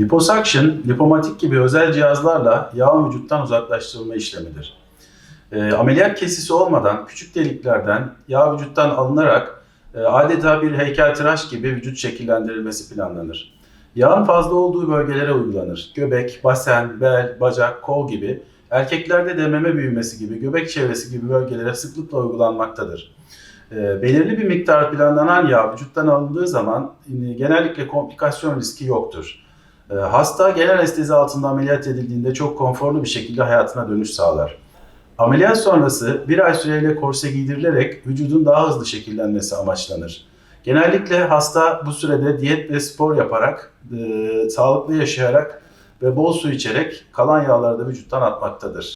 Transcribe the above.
Liposuction, lipomatik gibi özel cihazlarla yağın vücuttan uzaklaştırılma işlemidir. E, ameliyat kesisi olmadan küçük deliklerden yağ vücuttan alınarak e, adeta bir heykeltıraş gibi vücut şekillendirilmesi planlanır. Yağın fazla olduğu bölgelere uygulanır. Göbek, basen, bel, bacak, kol gibi erkeklerde de meme büyümesi gibi göbek çevresi gibi bölgelere sıklıkla uygulanmaktadır. E, belirli bir miktar planlanan yağ vücuttan alındığı zaman e, genellikle komplikasyon riski yoktur. E, hasta genel anestezi altında ameliyat edildiğinde çok konforlu bir şekilde hayatına dönüş sağlar. Ameliyat sonrası bir ay süreyle korse giydirilerek vücudun daha hızlı şekillenmesi amaçlanır. Genellikle hasta bu sürede diyet ve spor yaparak, e, sağlıklı yaşayarak ve bol su içerek kalan yağları da vücuttan atmaktadır.